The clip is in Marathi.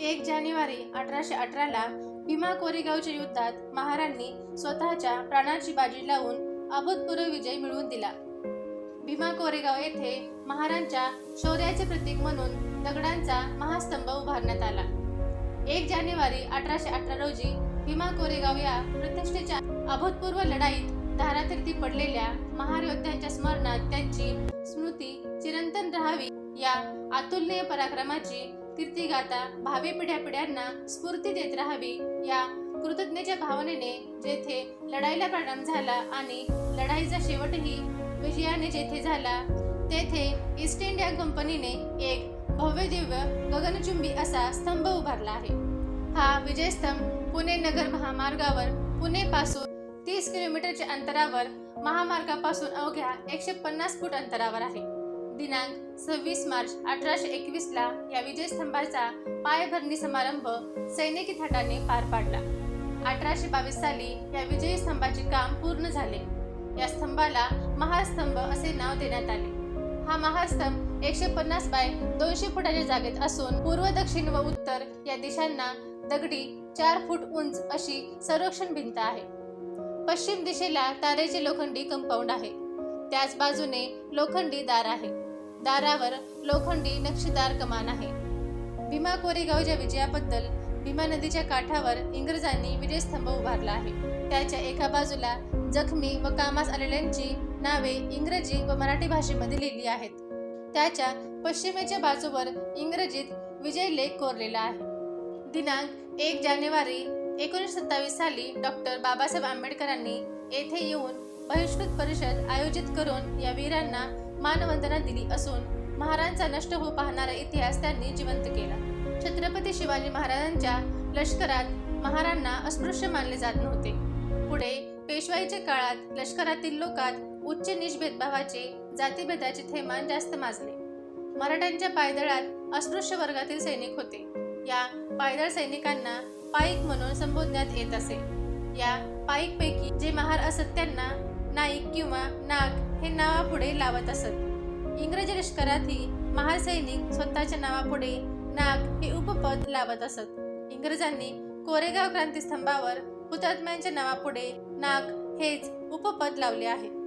एक जानेवारी अठराशे अठराला भीमा कोरेगावच्या युद्धात महारांनी स्वतःच्या प्राणाची बाजी लावून अभूतपूर्व विजय मिळवून दिला. भीमा कोरेगाव येथे महारांच्या शौर्याचे प्रतीक म्हणून दगडांचा महास्तंभ उभारण्यात आला. एक जानेवारी अठराशे अठरा रोजी भीमा कोरेगाव या प्रतिष्ठेच्या अभूतपूर्व लढाईत धारातीर्थी पडलेल्या महारयोद्ध्यांच्या स्मरणात त्यांची स्मृती चिरंतन राहावी या अतुलनीय पराक्रमाची कीर्तिगाथा भावी पिढ्या पिढ्यांना स्फूर्ती देत राहावी या कृतज्ञतेच्या भावनेने जेथे लढाईला प्रारंभ झाला आणि लढाईचा शेवटही विजयाने जेथे झाला तेथे ईस्ट इंडिया कंपनीने एक भव्य दिव्य गगनचुंबी असा स्तंभ उभारला आहे. हा विजयस्तंभ पुणे नगर महामार्गावर पुणे पासून तीस किलोमीटरच्या अंतरावर महामार्गापासून अवघ्या एकशे पन्नास फूट अंतरावर आहे. दिनांक सव्वीस मार्च अठराशे एकवीस ला या विजयस्तंभाचा पायभरणी समारंभ सैनिकी थाटाने पार पाडला. अठराशे बावीस साली या विजयी स्तंभाचे काम पूर्ण झाले. या स्तंभाला महास्तंभ असे नाव देण्यात आले. हा महास्तंभ एकशे पन्नास बाय दोनशे फुटाच्या जागेत असून पूर्व दक्षिण व उत्तर या दिशांना दगडी चार फूट उंच अशी संरक्षण भिंत आहे. पश्चिम दिशेला तारेचे लोखंडी कंपाऊंड आहे. त्याच बाजूने लोखंडी दार आहे. दारावर लोखंडी नक्षीदार कमान आहे. भीमा कोरेगावच्या विजयाबद्दल भीमा नदीच्या काठावर इंग्रजांनी विजयस्तंभ उभारला आहे. त्याच्या एका बाजूला जखमी व कामास आलेल्यांची नावे इंग्रजी व मराठी भाषेमध्ये लिहिली आहेत. त्याच्या पश्चिमेच्या बाजूवर इंग्रजीत विजय लेख कोरलेला आहे. दिनांक एक जानेवारी एकोणीसशे सत्तावीस साली डॉक्टर बाबासाहेब आंबेडकरांनी येथे येऊन बहिष्कृत परिषद आयोजित करून या वीरांना मानवंदना दिली असून महाराजांचा नष्ट होऊ पाहणारा इतिहास त्यांनी जिवंत केला. छत्रपती शिवाजी महाराजांच्या लष्करात महारांना अस्पृश्य मानले जात नव्हते. पुढे पेशवाईच्या काळात लष्करातील लोकात उच्च नीच भेदभावाचे जातीभेदाचे थैमान जास्त माजले. मराठ्यांच्या पायदळात अस्पृश्य वर्गातील सैनिक होते. या पायदळ सैनिकांना पाईक म्हणून संबोधण्यात येत असे. या पाईकपैकी जे महार असत त्यांना नाईक किंवा नाग हे नावापुढे लावत असत. इंग्रजी लष्करातही महासैनिक स्वतःच्या नावापुढे नाग हे उपपद लावत असत. इंग्रजांनी कोरेगाव क्रांतीस्तंभावर हुतात्म्यांच्या नावापुढे नाग हेच उपपद लावले आहे.